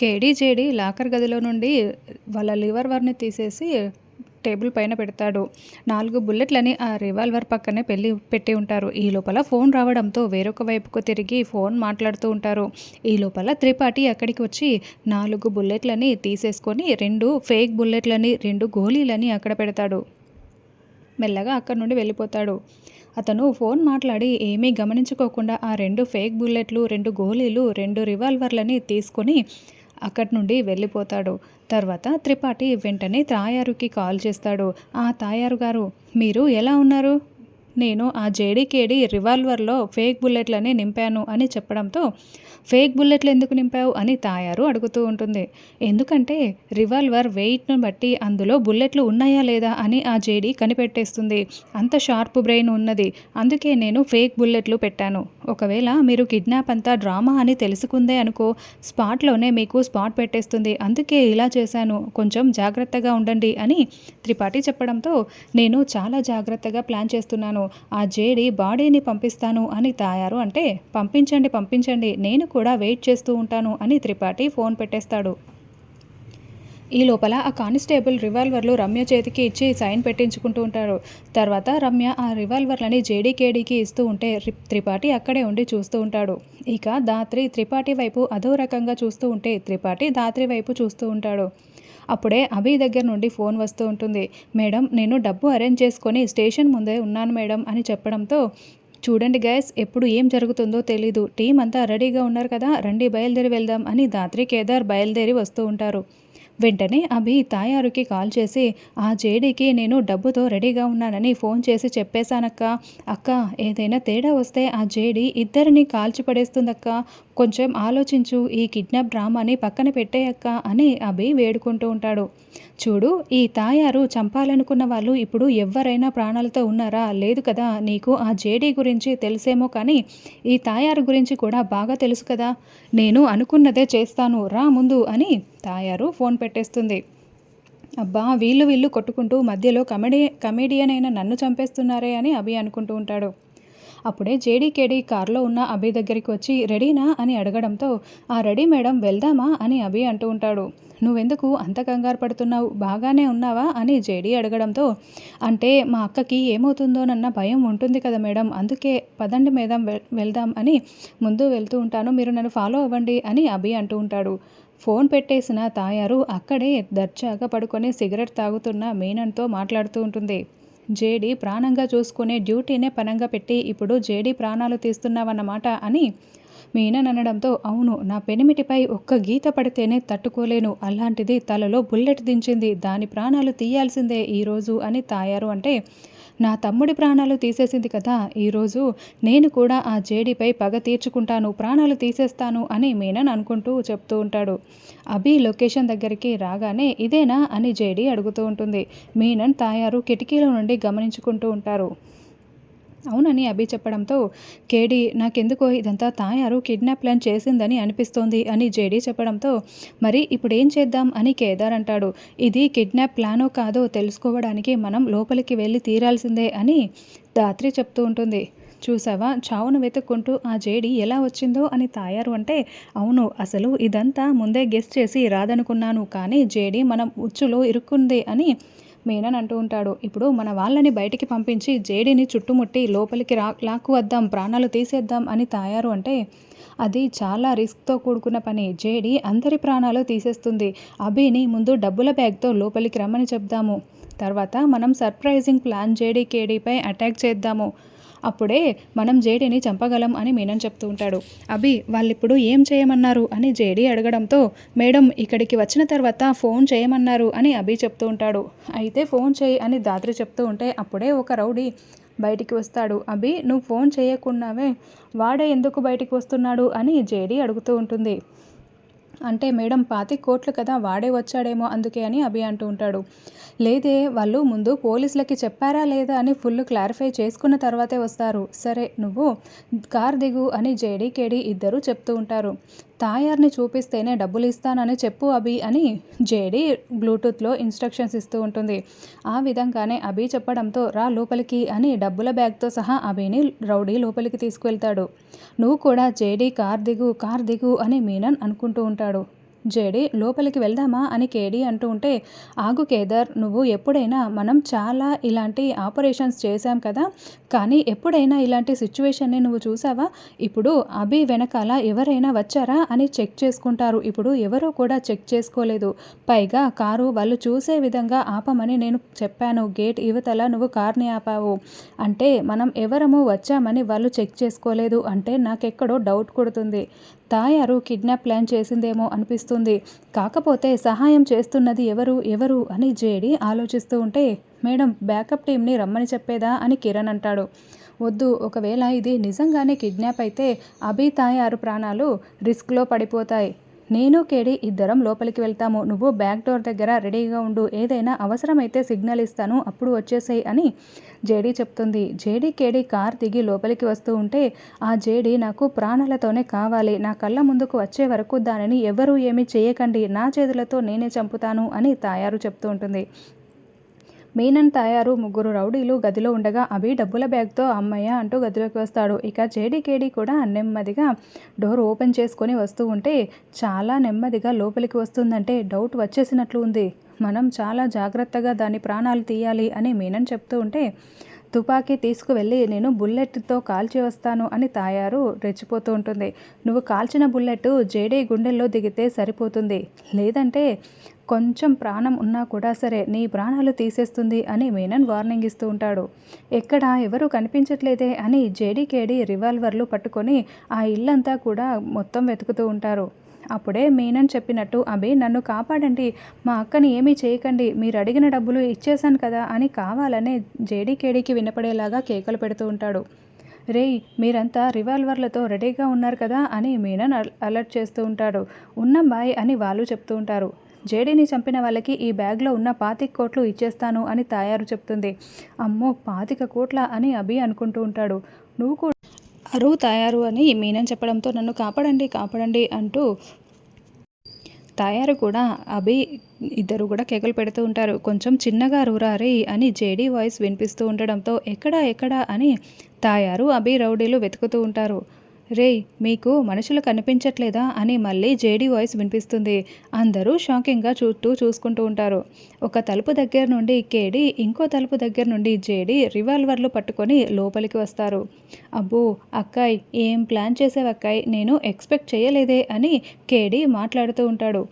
కేడీజేడి locker గదిలో నుండి వాళ్ళ లివర్ వర్ని తీసేసి టేబుల్ పైన పెడతాడు. నాలుగు బుల్లెట్లని ఆ రివాల్వర్ పక్కనే పెళ్ళి పెట్టి ఉంటారు. ఈ లోపల ఫోన్ రావడంతో వేరొక వైపుకు తిరిగి ఫోన్ మాట్లాడుతూ ఉంటారు. ఈ లోపల త్రిపాఠి అక్కడికి వచ్చి నాలుగు బుల్లెట్లని తీసేసుకొని రెండు ఫేక్ బుల్లెట్లని రెండు గోళీలని అక్కడ పెడతాడు. మెల్లగా అక్కడి నుండి వెళ్ళిపోతాడు. అతను ఫోన్ మాట్లాడి ఏమీ గమనించుకోకుండా ఆ రెండు ఫేక్ బుల్లెట్లు రెండు గోళీలు రెండు రివాల్వర్లని తీసుకొని అక్కడి నుండి వెళ్ళిపోతాడు. తర్వాత త్రిపాఠి వెంటనే తాయారుకి కాల్ చేస్తాడు. ఆ తాయారు గారు మీరు ఎలా ఉన్నారు? నేను ఆ జేడీకేడి రివాల్వర్లో ఫేక్ బుల్లెట్లని నింపాను అని చెప్పడంతో ఫేక్ బుల్లెట్లు ఎందుకు నింపావు? అని తాయారు అడుగుతూ ఉంటుంది. ఎందుకంటే రివాల్వర్ వెయిట్ను బట్టి అందులో బుల్లెట్లు ఉన్నాయా లేదా? అని ఆ జేడీ కనిపెట్టేస్తుంది. అంత షార్ప్ బ్రెయిన్ ఉన్నది. అందుకే నేను ఫేక్ బుల్లెట్లు పెట్టాను. ఒకవేళ మీరు కిడ్నాప్ అంతా డ్రామా అని తెలుసుకుందే అనుకో స్పాట్లోనే మీకు స్పాట్ పెట్టేస్తుంది. అందుకే ఇలా చేశాను. కొంచెం జాగ్రత్తగా ఉండండి అని త్రిపాఠి చెప్పడంతో నేను చాలా జాగ్రత్తగా ప్లాన్ చేస్తున్నాను. ఆ జేడి బాడీని పంపిస్తాను అని తాయారు అంటే పంపించండి పంపించండి. నేను కూడా వెయిట్ చేస్తూ ఉంటాను అని త్రిపాఠి ఫోన్ పెట్టేస్తాడు. ఈ లోపల ఆ కానిస్టేబుల్ రివాల్వర్లు రమ్య చేతికి ఇచ్చి సైన్ పెట్టించుకుంటూ ఉంటారు. తర్వాత రమ్య ఆ రివాల్వర్లని జేడీకేడీకి ఇస్తూ ఉంటే త్రిపాఠి అక్కడే ఉండి చూస్తూ ఉంటాడు. ఇక దాత్రి త్రిపాఠి వైపు అదో రకంగా చూస్తూ ఉంటే త్రిపాఠి దాత్రి వైపు చూస్తూ ఉంటాడు. అప్పుడే అభి దగ్గర నుండి ఫోన్ వస్తూ ఉంటుంది. మేడం నేను డబ్బు అరేంజ్ చేసుకొని స్టేషన్ ముందే ఉన్నాను మేడం అని చెప్పడంతో చూడండి గ్యాస్ ఎప్పుడు ఏం జరుగుతుందో తెలీదు. టీం అంతా రెడీగా ఉన్నారు కదా రండి బయలుదేరి వెళ్దాం అని దాత్రి కేదార్ బయలుదేరి వస్తూ ఉంటారు. వెంటనే అభి తాయారుకి కాల్ చేసి ఆ జేడీకి నేను డబ్బుతో రెడీగా ఉన్నానని ఫోన్ చేసి చెప్పేశానక్క. అక్క ఏదైనా తేడా వస్తే ఆ జేడీ ఇద్దరిని కాల్చి పడేస్తుందక్క కొంచెం ఆలోచించు ఈ కిడ్నాప్ డ్రామాని పక్కన పెట్టేయక్క అని అభి వేడుకుంటూ ఉంటాడు. చూడు ఈ తాయారు చంపాలనుకున్న వాళ్ళు ఇప్పుడు ఎవరైనా ప్రాణాలతో ఉన్నారా? లేదు కదా నీకు ఆ జేడీ గురించి తెలిసేమో కానీ ఈ తాయారు గురించి కూడా బాగా తెలుసు కదా. నేను అనుకున్నదే చేస్తాను. రా ముందు అని తాయారు ఫోన్ పెట్టేస్తుంది. అబ్బా వీళ్ళు వీళ్ళు కొట్టుకుంటూ మధ్యలో కమెడీ కమెడియన్ అయిన నన్ను చంపేస్తున్నారే అని అభి అనుకుంటూ ఉంటాడు. అప్పుడే జేడీకేడీ కారులో ఉన్న అభి దగ్గరికి వచ్చి రెడీనా? అని అడగడంతో ఆ రెడీ మేడం వెళ్దామా? అని అభి అంటూ ఉంటాడు. నువ్వెందుకు అంత కంగారు పడుతున్నావు? బాగానే ఉన్నావా? అని జేడీ అడగడంతో అంటే మా అక్కకి ఏమవుతుందోనన్న భయం ఉంటుంది కదా మేడం అందుకే పదండి మీద వెళ్దాం అని ముందు వెళ్తూ ఉంటాను మీరు నన్ను ఫాలో అవ్వండి అని అభి అంటూ ఉంటాడు. ఫోన్ పెట్టేసిన తాయారు అక్కడే దర్జాగా పడుకొని సిగరెట్ తాగుతున్న మీనన్తో మాట్లాడుతూ ఉంటుంది. జేడి ప్రాణంగా చూసుకునే డ్యూటీనే పనంగా పెట్టి ఇప్పుడు జేడి ప్రాణాలు తీస్తున్నావన్నమాట అని మీనన్ అనడంతో అవును నా పెనిమిటిపై ఒక్క గీత పడితేనే తట్టుకోలేను. అలాంటిది తలలో బుల్లెట్ దించింది. దాని ప్రాణాలు తీయాల్సిందే ఈరోజు అని తాయారు అంటే నా తమ్ముడి ప్రాణాలు తీసేసింది కదా ఈరోజు నేను కూడా ఆ జేడీపై పగ తీర్చుకుంటాను ప్రాణాలు తీసేస్తాను అని మీనన్ అనుకుంటూ చెప్తూ ఉంటాడు. అభి లొకేషన్ దగ్గరికి రాగానే ఇదేనా? అని జేడీ అడుగుతూ ఉంటుంది. మీనన్ తాయారు కిటికీల నుండి గమనించుకుంటూ ఉంటారు. అవునని అభి చెప్పడంతో కేడి నాకెందుకో ఇదంతా తాయారు కిడ్నాప్ ప్లాన్ చేసిందని అనిపిస్తోంది అని జేడీ చెప్పడంతో మరి ఇప్పుడు ఏం చేద్దాం అని కేదార్ అంటాడు. ఇది కిడ్నాప్ ప్లానో కాదో తెలుసుకోవడానికి మనం లోపలికి వెళ్ళి తీరాల్సిందే అని దాత్రి చెప్తూ ఉంటుంది. చూసావా? చావును వెతుక్కుంటూ ఆ జేడి ఎలా వచ్చిందో అని తాయారు అంటే అవును అసలు ఇదంతా ముందే గెస్ట్ చేసి రాదనుకున్నాను కానీ జేడి మనం ఉచ్చులో ఇరుక్కుంది అని మేనన్ అంటూ ఉంటాడు. ఇప్పుడు మన వాళ్ళని బయటికి పంపించి జేడీని చుట్టుముట్టి లోపలికి రా లాక్కు వద్దాం ప్రాణాలు తీసేద్దాం అని తాయారు అంటే అది చాలా రిస్క్తో కూడుకున్న పని. జేడీ అందరి ప్రాణాలు తీసేస్తుంది. అభిని ముందు డబ్బుల బ్యాగ్తో లోపలికి రమ్మని చెప్దాము. తర్వాత మనం సర్ప్రైజింగ్ ప్లాన్ జేడీ కేడీపై అటాక్ చేద్దాము. అప్పుడే మనం జేడీని చంపగలం అని మీనన్ చెప్తూ ఉంటాడు. అభి వాళ్ళిప్పుడు ఏం చేయమన్నారు? అని జేడీ అడగడంతో మేడం ఇక్కడికి వచ్చిన తర్వాత ఫోన్ చేయమన్నారు అని అభి చెప్తూ ఉంటాడు. అయితే ఫోన్ చేయి అని దాత్రి చెప్తూ ఉంటే అప్పుడే ఒక రౌడీ బయటికి వస్తాడు. అభి నువ్వు ఫోన్ చేయకున్నావే వాడే ఎందుకు బయటికి వస్తున్నాడు? అని జేడీ అడుగుతూ ఉంటుంది. అంటే మేడం పాతి కోట్లు కదా వాడే వచ్చాడేమో అందుకే అని అభి అంటూ ఉంటాడు. లేదే వాళ్ళు ముందు పోలీసులకి చెప్పారా లేదా అని ఫుల్ క్లారిఫై చేసుకున్న తర్వాతే వస్తారు. సరే నువ్వు కార్ దిగు అని జేడీ కేడీ ఇద్దరు చెప్తూ ఉంటారు. తాయార్ని చూపిస్తేనే డబ్బులు ఇస్తానని చెప్పు అభి అని జేడీ బ్లూటూత్లో ఇన్స్ట్రక్షన్స్ ఇస్తూ ఉంటుంది. ఆ విధంగానే అభి చెప్పడంతో రా లోపలికి అని డబ్బుల బ్యాగ్తో సహా అభిని రౌడీ లోపలికి తీసుకువెళ్తాడు. నువ్వు కూడా జేడీ కార్ దిగు కార్ దిగు అని మీనన్ అనుకుంటూ ఉంటాడు. జేడి లోపలికి వెళ్దామా అని కేడి అంటూ ఉంటే ఆగు కేదార్ నువ్వు ఎప్పుడైనా మనం చాలా ఇలాంటి ఆపరేషన్స్ చేశాం కదా కానీ ఎప్పుడైనా ఇలాంటి సిచ్యువేషన్ని నువ్వు చూసావా? ఇప్పుడు అభి వెనకాల ఎవరైనా వచ్చారా? అని చెక్ చేసుకుంటారు. ఇప్పుడు ఎవరూ కూడా చెక్ చేసుకోలేదు. పైగా కారు వాళ్ళు చూసే విధంగా ఆపమని నేను చెప్పాను. గేట్ యువతల నువ్వు కార్ని ఆపావు. అంటే మనం ఎవరము వచ్చామని వాళ్ళు చెక్ చేసుకోలేదు. అంటే నాకెక్కడో డౌట్ కొడుతుంది. తాయారు కిడ్నాప్ ప్లాన్ చేసిందేమో అనిపిస్తుంది. కాకపోతే సహాయం చేస్తున్నది ఎవరు ఎవరు అని జేడి ఆలోచిస్తూ ఉంటే మేడం బ్యాకప్ టీంని రమ్మని చెప్పేదా అని కిరణ్ అంటాడు. వద్దు ఒకవేళ ఇది నిజంగానే కిడ్నాప్ అయితే అభితాయారు ప్రాణాలు రిస్క్లో పడిపోతాయి. నేను కేడి ఇద్దరం లోపలికి వెళ్తాము. నువ్వు బ్యాక్ డోర్ దగ్గర రెడీగా ఉండు. ఏదైనా అవసరమైతే సిగ్నల్ ఇస్తాను. అప్పుడు వచ్చేసేయి అని జేడీ చెప్తుంది. జేడీ కేడి కార్ దిగి లోపలికి వస్తూ ఉంటే ఆ జేడీ నాకు ప్రాణాలతోనే కావాలి. నా కళ్ళ ముందుకు వచ్చే వరకు దానిని ఎవరూ ఏమీ చేయకండి. నా చేతులతో నేనే చంపుతాను అని తాయారు చెప్తూ ఉంటుంది. మీనన్ తాయారు ముగ్గురు రౌడీలు గదిలో ఉండగా అభి డబ్బుల బ్యాగ్తో అమ్మయ్య అంటూ గదిలోకి వస్తాడు. ఇక జేడీకేడి కూడా నెమ్మదిగా డోర్ ఓపెన్ చేసుకొని వస్తూ ఉంటే చాలా నెమ్మదిగా లోపలికి వస్తుందంటే డౌట్ వచ్చేసినట్లు ఉంది మనం చాలా జాగ్రత్తగా దాని ప్రాణాలు తీయాలి అని మీనన్ చెప్తూ ఉంటే తుపాకీ తీసుకువెళ్ళి నేను బుల్లెట్తో కాల్చి వస్తాను అని తాయారు రెచ్చిపోతూ ఉంటుంది. నువ్వు కాల్చిన బుల్లెట్ జేడీ గుండెల్లో దిగితే సరిపోతుంది. లేదంటే కొంచెం ప్రాణం ఉన్నా కూడా సరే నీ ప్రాణాలు తీసేస్తుంది అని మీనన్ వార్నింగ్ ఇస్తూ ఉంటాడు. ఎక్కడ ఎవరు కనిపించట్లేదే అని జేడీకేడి రివాల్వర్లు పట్టుకొని ఆ ఇల్లంతా కూడా మొత్తం వెతుకుతూ ఉంటారు. అప్పుడే మీనన్ చెప్పినట్టు అభి నన్ను కాపాడండి. మా అక్కని ఏమీ చేయకండి. మీరు అడిగిన డబ్బులు ఇచ్చేశాను కదా అని కావాలనే జేడీకేడీకి వినపడేలాగా కేకలు పెడుతూ ఉంటాడు. రేయ్ మీరంతా రివాల్వర్లతో రెడీగా ఉన్నారు కదా అని మీనన్ అలర్ట్ చేస్తూ ఉంటాడు. ఉన్న బాయ్ అని వాళ్ళు చెప్తూ ఉంటారు. జేడీని చంపిన వాళ్ళకి ఈ బ్యాగ్లో ఉన్న పాతిక కోట్లు ఇచ్చేస్తాను అని తాయారు చెప్తుంది. అమ్మో పాతిక కోట్ల అని అభి అనుకుంటూ ఉంటాడు. నువ్వు కూడా అరువు తయారు అని మీనన్ చెప్పడంతో నన్ను కాపాడండి కాపాడండి అంటూ తయారు కూడా అభి ఇద్దరు కూడా కేకలు పెడుతూ ఉంటారు. కొంచెం చిన్నగా రూరారి అని జేడీ వాయిస్ వినిపిస్తూ ఉండడంతో ఎక్కడ ఎక్కడ అని తాయారు అభి రౌడీలు వెతుకుతూ ఉంటారు. రేయ్ మీకు మనుషులు కనిపించట్లేదా అని మళ్ళీ జేడీ వాయిస్ వినిపిస్తుంది. అందరూ షాకింగ్గా చుట్టూ చూసుకుంటూ ఉంటారు. ఒక తలుపు దగ్గర నుండి కేడి ఇంకో తలుపు దగ్గర నుండి జేడి రివాల్వర్లు పట్టుకొని లోపలికి వస్తారు. అబ్బో అక్కాయ్ ఏం ప్లాన్ చేసేవక్కాయ్ నేను ఎక్స్పెక్ట్ చేయలేదే అని కేడి మాట్లాడుతూ ఉంటాడు.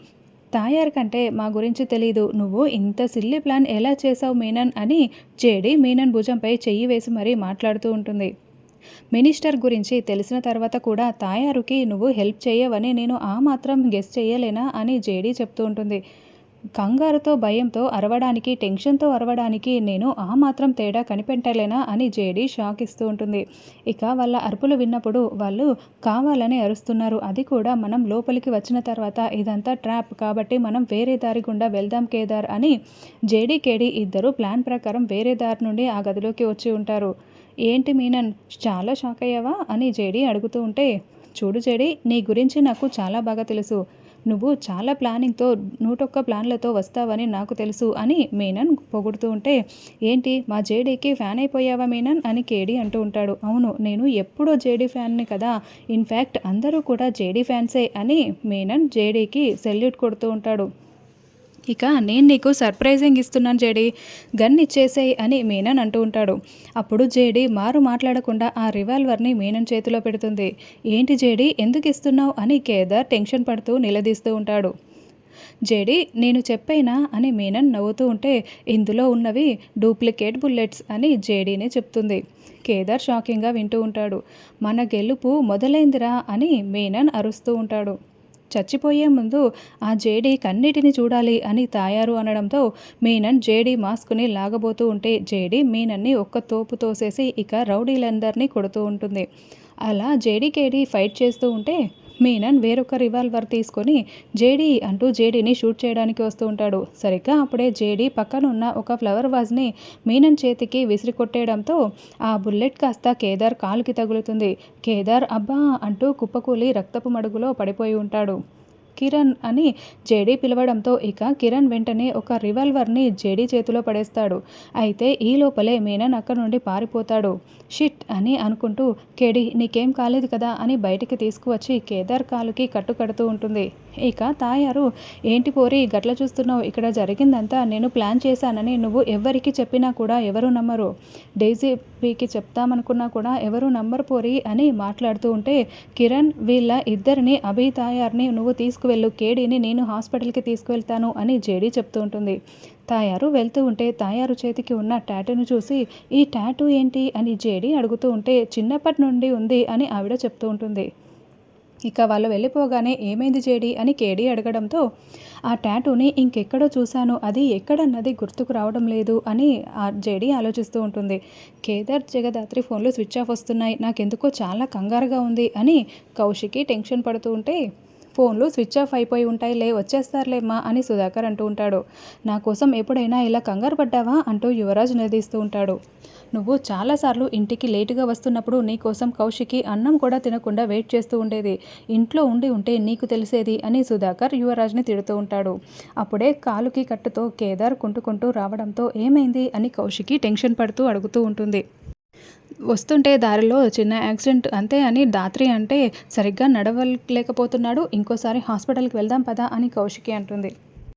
తాయారు కంటే మా గురించి తెలీదు. నువ్వు ఇంత సిల్లి ప్లాన్ ఎలా చేసావు మీనన్ అని జేడి మీనన్ భుజంపై చెయ్యి వేసి మరీ మాట్లాడుతూ ఉంటుంది. మినిస్టర్ గురించి తెలిసిన తర్వాత కూడా తాయారుకి నువ్వు హెల్ప్ చేయవని నేను ఆ మాత్రం గెస్ చేయలేనా? అని జేడీ చెప్తూ ఉంటుంది. కంగారుతో భయంతో అరవడానికి టెన్షన్తో అరవడానికి నేను ఆ మాత్రం తేడా కనిపెట్టలేనా అని జేడీ షాక్ ఇస్తూ ఉంటుంది. ఇక వాళ్ళ అరుపులు విన్నప్పుడు వాళ్ళు కావాలని అరుస్తున్నారు. అది కూడా మనం లోపలికి వచ్చిన తర్వాత ఇదంతా ట్రాప్ కాబట్టి మనం వేరే దారి గుండా వెళ్దాం కేదార్ అని జేడీ కేడీ ఇద్దరు ప్లాన్ ప్రకారం వేరే దారి నుండి ఆ గదిలోకి వచ్చి ఉంటారు. ఏంటి మీనన్ చాలా షాక్ అయ్యావా? అని జేడీ అడుగుతూ ఉంటే చూడు జేడీ నీ గురించి నాకు చాలా బాగా తెలుసు. నువ్వు చాలా ప్లానింగ్తో నూటొక్క ప్లాన్లతో వస్తావని నాకు తెలుసు అని మీనన్ పొగుడుతూ ఉంటే ఏంటి మా జేడీకి ఫ్యాన్ అయిపోయావా మీనన్? అని కేడీ అంటూ ఉంటాడు. అవును నేను ఎప్పుడో జేడీ ఫ్యాన్ని కదా. ఇన్ఫ్యాక్ట్ అందరూ కూడా జేడీ ఫ్యాన్సే అని మీనన్ జేడీకి సెల్యూట్ కొడుతూ ఉంటాడు. ఇక నేను నీకు సర్ప్రైజింగ్ ఇస్తున్నాను జేడి గన్ ఇచ్చేసేయి అని మీనన్ అంటూ ఉంటాడు. అప్పుడు జేడి మారు మాట్లాడకుండా ఆ రివాల్వర్ని మీనన్ చేతిలో పెడుతుంది. ఏంటి జేడి ఎందుకు ఇస్తున్నావు అని కేదార్ టెన్షన్ పడుతూ నిలదీస్తూ ఉంటాడు. జేడి నేను చెప్పైనా అని మీనన్ నవ్వుతూ ఉంటే ఇందులో ఉన్నవి డూప్లికేట్ బుల్లెట్స్ అని జేడీని చెప్తుంది. కేదార్ షాకింగ్గా వింటూ ఉంటాడు. మన గెలుపు మొదలైందిరా అని మీనన్ అరుస్తూ ఉంటాడు. చచ్చిపోయే ముందు ఆ జేడీ కన్నిటిని చూడాలి అని తాయారు అనడంతో మీనన్ జేడీ మాస్క్ని లాగబోతూ ఉంటే జేడీ మీనన్ని ఒక్క తోపు తోసేసి ఇక రౌడీలందరినీ కొడుతూ ఉంటుంది. అలా జేడీకేడీ ఫైట్ చేస్తూ ఉంటే మీనన్ వేరొక రివాల్వర్ తీసుకొని జేడీ అంటూ జేడీని షూట్ చేయడానికి వస్తూ ఉంటాడు. సరిగ్గా అప్పుడే జేడీ పక్కనున్న ఒక ఫ్లవర్ వాజ్ని మీనన్ చేతికి విసిరి కొట్టేయడంతో ఆ బుల్లెట్ కాస్త కేదార్ కాలుకి తగులుతుంది. కేదార్ అబ్బా అంటూ కుప్పకూలి రక్తపు మడుగులో పడిపోయి ఉంటాడు. కిరణ్ అని జేడీ పిలవడంతో ఇక కిరణ్ వెంటనే ఒక రివాల్వర్ని జేడీ చేతిలో పడేస్తాడు. అయితే ఈ లోపలే మీనన్ అక్కడి నుండి పారిపోతాడు. షిట్ అని అనుకుంటూ కేడి నీకేం కాలేదు కదా అని బయటికి తీసుకువచ్చి కేదార్ కాలుకి కట్టు కడుతూ ఉంటుంది. ఇక తాయారు ఏంటి పోరి గట్ల చూస్తున్నావు? ఇక్కడ జరిగిందంతా నేను ప్లాన్ చేశానని నువ్వు ఎవరికి చెప్పినా కూడా ఎవరు నమ్మరు. డైజీపీకి చెప్తామనుకున్నా కూడా ఎవరు నమ్మరు పోరి అని మాట్లాడుతూ ఉంటే కిరణ్ వీళ్ళ ఇద్దరిని అభి తాయార్ని నువ్వు తీసుకువెళ్ళు. కేడీని నేను హాస్పిటల్కి తీసుకువెళ్తాను అని జేడీ చెప్తూ ఉంటుంది. తాయారు వెళ్తూ ఉంటే తాయారు చేతికి ఉన్న టాటూను చూసి ఈ టాటూ ఏంటి? అని జేడీ అడుగుతూ ఉంటే చిన్నప్పటి నుండి ఉంది అని ఆవిడ చెప్తూ ఉంటుంది. ఇక వాళ్ళు వెళ్ళిపోగానే ఏమైంది జేడి అని కేడీ అడగడంతో ఆ ట్యాటూని ఇంకెక్కడో చూశాను. అది ఎక్కడన్నది గుర్తుకు రావడం లేదు అని ఆ జేడీ ఆలోచిస్తూ ఉంటుంది. కేదార్ జగదాత్రి ఫోన్లు స్విచ్ ఆఫ్ వస్తున్నాయి. నాకెందుకో చాలా కంగారుగా ఉంది అని కౌశికి టెన్షన్ పడుతూ ఉంటే ఫోన్లు స్విచ్ ఆఫ్ అయిపోయి ఉంటాయిలే వచ్చేస్తారులేమ్మా అని సుధాకర్ అంటూ ఉంటాడు. నా కోసం ఎప్పుడైనా ఇలా కంగారు పడ్డావా? అంటూ యువరాజ్ నిలదీస్తూ ఉంటాడు. నువ్వు చాలాసార్లు ఇంటికి లేటుగా వస్తున్నప్పుడు నీ కోసం కౌశికి అన్నం కూడా తినకుండా వెయిట్ చేస్తూ ఉండేది. ఇంట్లో ఉండి ఉంటే నీకు తెలిసేది అని సుధాకర్ యువరాజ్ని తిడుతూ ఉంటాడు. అప్పుడే కాలుకి కట్టుతో కేదార్ కుంటుకుంటూ రావడంతో ఏమైంది అని కౌశికి టెన్షన్ పడుతూ అడుగుతూ ఉంటుంది. వస్తుంటే దారిలో చిన్న యాక్సిడెంట్ అంతే అని దాత్రి అంటే సరిగ్గా నడవలేకపోతున్నాడు. ఇంకోసారి హాస్పిటల్కి వెళ్దాం పదా అని కౌశికి అంటుంది.